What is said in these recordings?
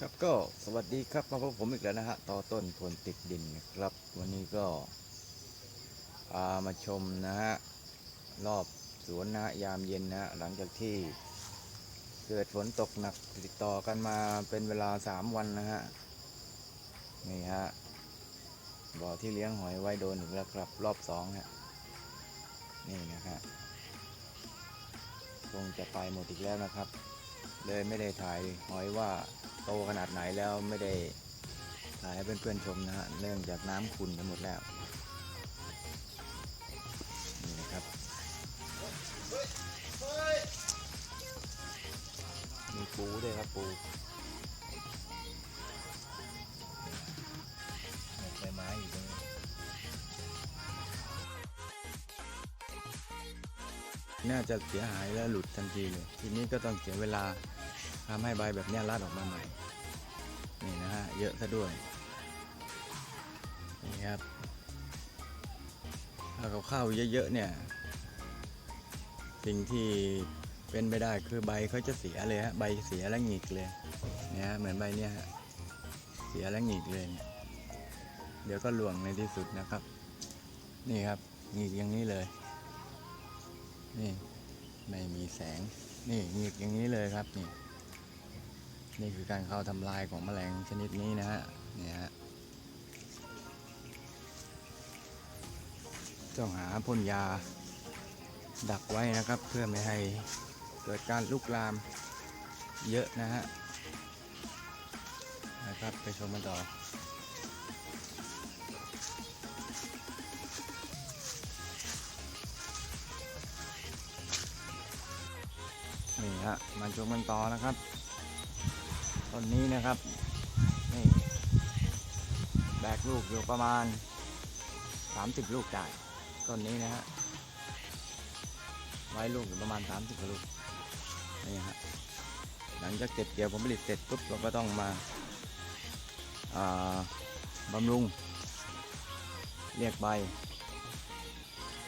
ครับก็สวัสดีครับมาพบผมอีกแล้วนะฮะต่อต้นผลติดดินนะครับ วันนี้ก็พามาชมนะฮะรอบสวนนะฮะยามเย็นนะฮะหลังจากที่เกิดฝนตกหนักติดต่อกันมาเป็นเวลาสามวันนะฮะนี่ฮะบ่อที่เลี้ยงหอยไว้โดนอีกแล้วครับ รอบสองฮะนี่นะฮะคงจะไปหมดอีกแล้วนะครับ เลยไม่ได้ถ่ายหอยว่าโตขนาดไหนแล้วไม่ได้ถ่ายให้เพื่อนๆชมนะฮะเนื่องจากน้ำขุ่นไปหมดแล้วนี่นะครับมีปูด้วยครับปู น่าจะเสียหายแล้วหลุดทันทีเลยทีนี้ก็ต้องเสียเวลาทำให้ใบแบบนี้รัดออกมาใหม่ นี่นะฮะเยอะซะด้วย นี่ครับ ถ้าเขาเข้าเยอะๆเนี่ย สิ่งที่เป็นไปได้คือใบเขาจะเสียเลยฮะ ใบเสียแล้วหงิกเลยเนี่ยฮะเหมือนใบเนี้ยฮะ เสียแล้วหงิกเลยเนี่ยเดี๋ยวก็หลวงในที่สุดนะครับ นี่ครับหงิกอย่างนี้เลย นี่ไม่มีแสง นี่หงิกอย่างนี้เลยครับนี่ นี่คือการเข้าทำลายของแมลงชนิดนี้นะฮะนี่ฮะต้องหาพ่นยาดักไว้นะครับ เพื่อไม่ให้เกิดการลุกลามเยอะนะฮะนะครับไปชมกันต่อ นี่ฮะมาชมกันต่อนะครับต้นนี้นะครับนี่แบกลูกอยู่ประมาณ 30 ลูกได้ต้นนี้นะฮะไว้ลูกอยู่ประมาณ 30ลูกนี่ฮะหลังจากเก็บเกี่ยวผลผลิตเสร็จปุ๊บเราก็ต้องมาาบำรุงเรียกใบ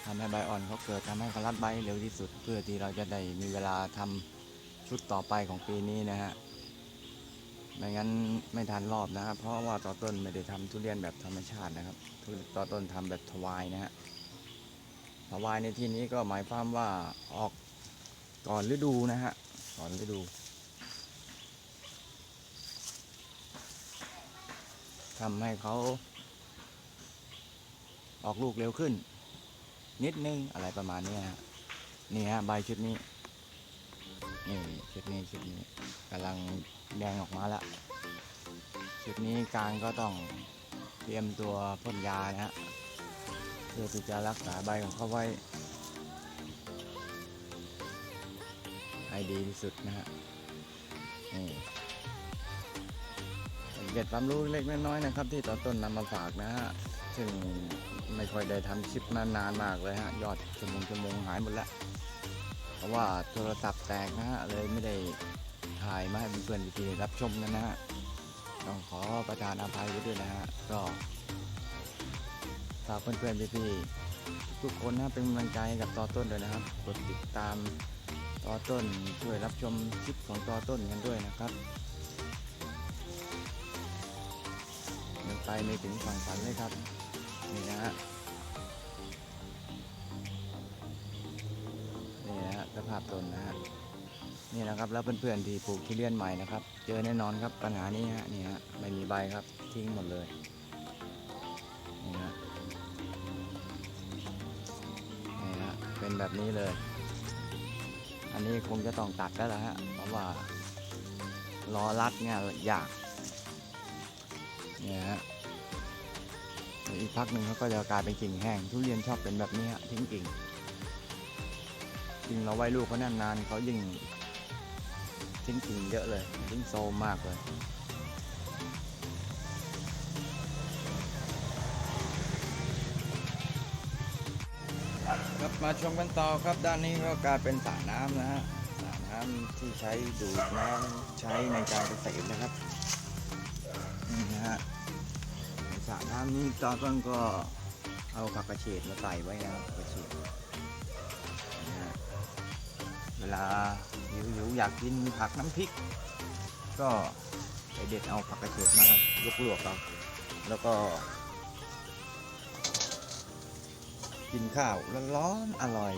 ทำให้ใบอ่อนเขาเกิดทำให้เขารัดใบเร็วที่สุด เพื่อที่เราจะได้มีเวลาทำชุดต่อไปของปีนี้นะฮะไม่งั้นไม่ทันรอบนะครับ เพราะว่าต่อต้นไม่ได้ทำทุเรียนแบบธรรมชาตินะครับต่อต้นทำแบบทวายนะฮะทวายในที่นี้ก็หมายความว่าออกก่อนฤดูนะฮะก่อนฤดู ทำให้เขาออกลูกเร็วขึ้น นิดนึงอะไรประมาณนี้ฮะนี่ฮะใบชุดนี้นี่ชุดนี้ชุดนี้กำลังแดงออกมาแล้วจุดนี้การก็ต้องเตรียมตัวพ่นยานะฮะเพื่อที่จะรักษาใบของเขาไว้ให้ดีที่สุดนะฮะนี่เป็นเกร็ดความรู้เล็กน้อยนะครับ ที่ตอนต้นนำมาฝากนะฮะซึ่ง ไม่ค่อยได้ทำคลิปมานานมากเลยฮะยอดชั่วโมงชั่วโมงหายหมดล้วเพราะว่าโทรศัพท์แตกนะฮะเลยไม่ได้ถ่ายมาให้เพื่อนๆพี่ๆรับชมกันนะฮะต้องขอประทานอภัยไว้ด้วยนะฮะก็ฝากเพื่อนๆพี่ๆทุกคนนะเป็นกำลังใจกับต่อต้นด้วยนะครับกดติดตามต่อต้นช่วยรับชมคลิปของต่อต้นกันด้วยนะครับยังไปไม่ถึงฝั่งฝันเลยครับ นี่นะฮะนี่นะฮะสภาพต้นนะฮะนี่นะครับแล้วเพื่อนๆที่ปลูกทุเรียนใหม่นะครับ เจอแน่นอนครับปัญหานี้ฮะนี่ฮะไม่มีใบครับทิ้งหมดเลยนี่ฮะนี่ฮะเป็นแบบนี้เลย อันนี้คงจะต้องตัดแล้วล่ะฮะเพราะว่ารอรัดเนี่ยยากเนี่ยฮะ อีกพักหนึ่งเขาก็จะกลายเป็นกิ่งแห้ง ทุเรียนชอบเป็นแบบนี้ฮะทิ้งกิ่งกิ่งเราไว้ลูกเขานานๆเขายิ่งทิ้งกิ่งเยอะเลยทิ้งโซมมากเลยครับมาชมกันต่อครับด้านนี้ก็กลายเป็นสระน้ำนะฮะสระน้ำที่ใช้ดูดน้ำใช้ในการเกษตรนะครับนี่นะฮะ สระน้ำนี้ตอนต้นก็เอาผักกระเฉดมาใส่ไว้นะครับผักกระเฉดนะฮะเวลาหิวๆอยากกินผักน้ำพริก ก็ไปเด็ดเอาผักกระเฉดมายกลวกเอาแล้วก็ กินข้าวร้อนๆอร่อย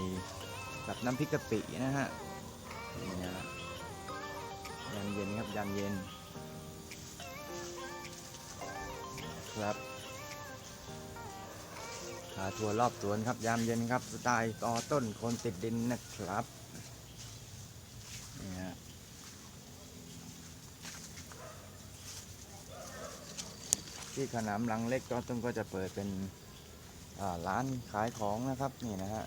กับน้ำพริกกะปินะฮะนี่นะยามเย็นครับยามเย็น ครับพาทัวร์รอบสวนครับยามเย็นครับสไตล์ต่อต้นคนติดดินนะครับนี่ฮะที่ขนามหลังเล็กต่อต้นก็จะเปิดเป็นร้านขายของนะครับนี่นะฮะ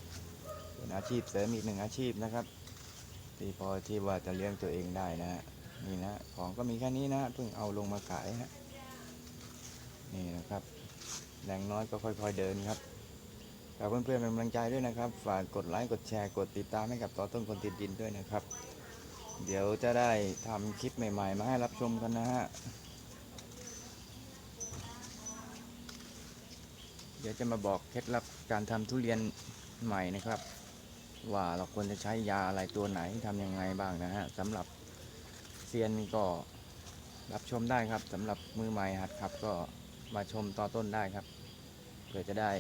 เป็นอาชีพเสริมอีกหนึ่งอาชีพนะครับที่พอที่ว่าจะเลี้ยงตัวเองได้นะฮะนี่นะของก็มีแค่นี้นะเพิ่งเอาลงมาขายฮะ นี่นะครับแรงน้อยก็ค่อยๆเดินครับฝากเพื่อนๆเป็นกำลังใจด้วยนะครับ ฝากกดไลค์กดแชร์กดติดตามให้กับต่อต้นคนติดดินด้วยนะครับ เดี๋ยวจะได้ทำคลิปใหม่ ๆ มาให้รับชมกันนะฮะเดี๋ยวจะมาบอกเคล็ดลับการทำทุเรียนใหม่นะครับ ว่าเราควรจะใช้ยาอะไรตัวไหนทำยังไงบ้างนะฮะสำหรับเซียนก็รับชมได้ครับสำหรับมือใหม่หัดขับก็ มาชมต่อต้นได้ครับเพื่อจะได้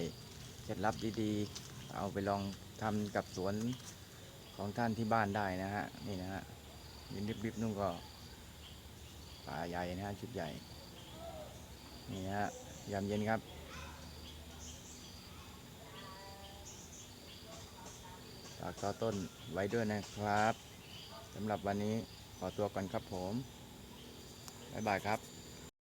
เคล็ดลับดีๆ เอาไปลองทำกับสวนของท่านที่บ้านได้นะฮะนี่นะฮะยินริบๆนุ่งก็ป่าใหญ่นะฮะชุดใหญ่นี่ฮะยามเย็นครับฝากต่อต้นไว้ด้วยนะครับสำหรับวันนี้ขอตัวก่อนครับผม บ๊ายบายครับ